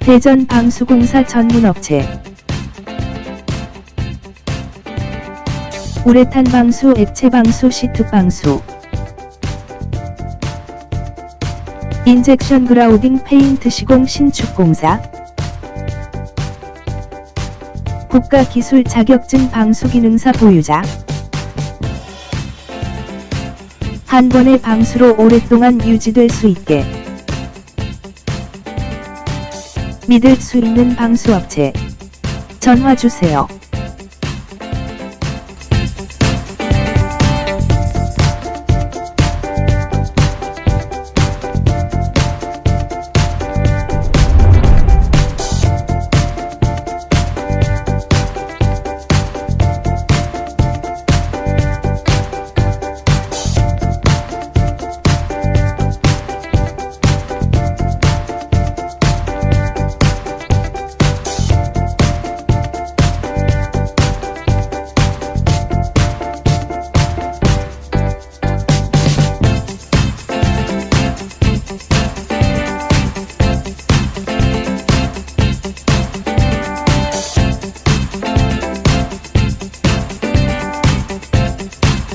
대전 방수공사 전문업체. 우레탄 방수, 액체 방수, 시트 방수. 인젝션 그라우딩 페인트 시공 신축공사 국가기술 자격증 방수 기능사 보유자. 한 번의 방수로 오랫동안 유지될 수 있게. 믿을 수 있는 방수업체. 전화 주세요.